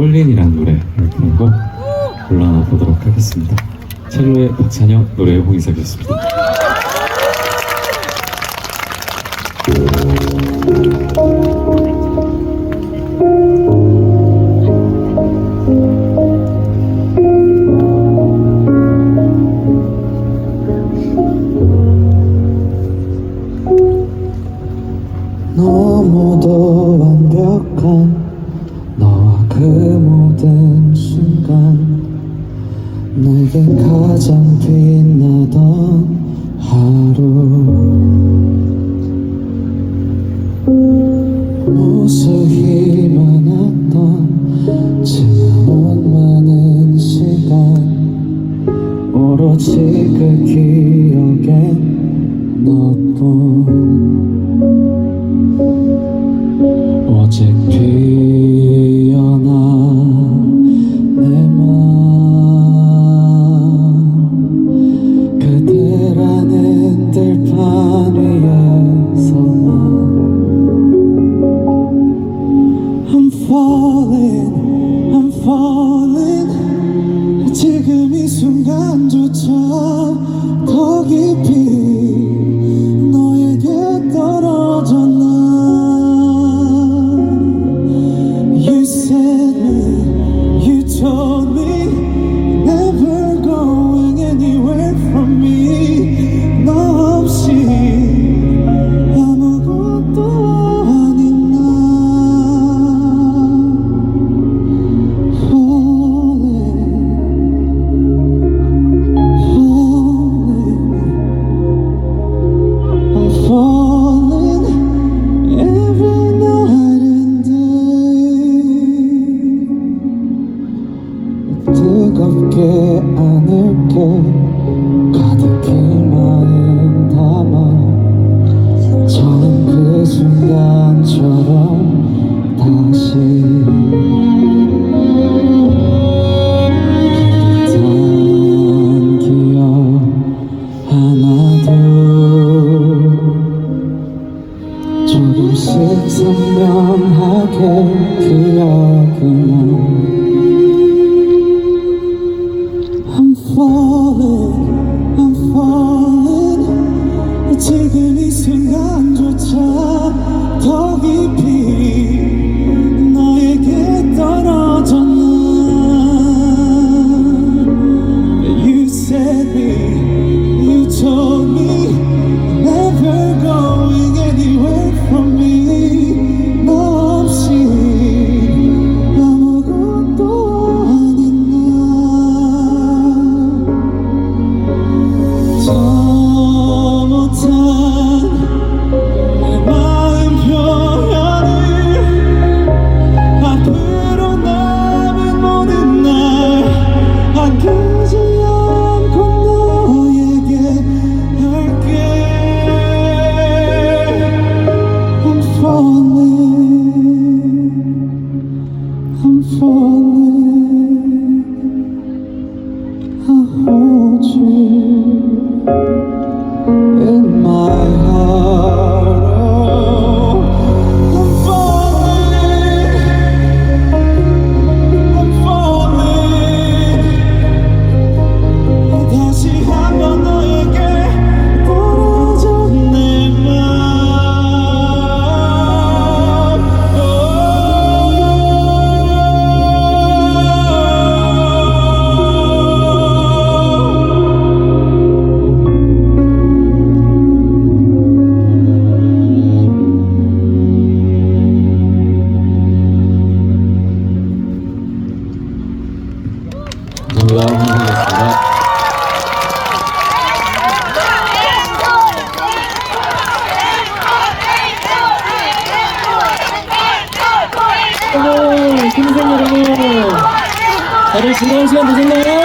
폴린이라는 노래를 부른 곡 골라놔 보도록 하겠습니다. 첼로의 박찬혁, 노래의 홍인석이었습니다. 너무도 완벽한 그 모든 순간 내겐 가장 빛나던 하루. 무수히 많았던 지나온 많은 시간 오로지 그기 순간조차 뜨겁게 안을게 가득히 마음 담아 처음 그 순간처럼 다시 조금씩 선명하게 기억이 falling, 감사합니다. 홍인석이었습니다. 아이고, 김선 여러분. 다들 즐거운 시간 되셨나요?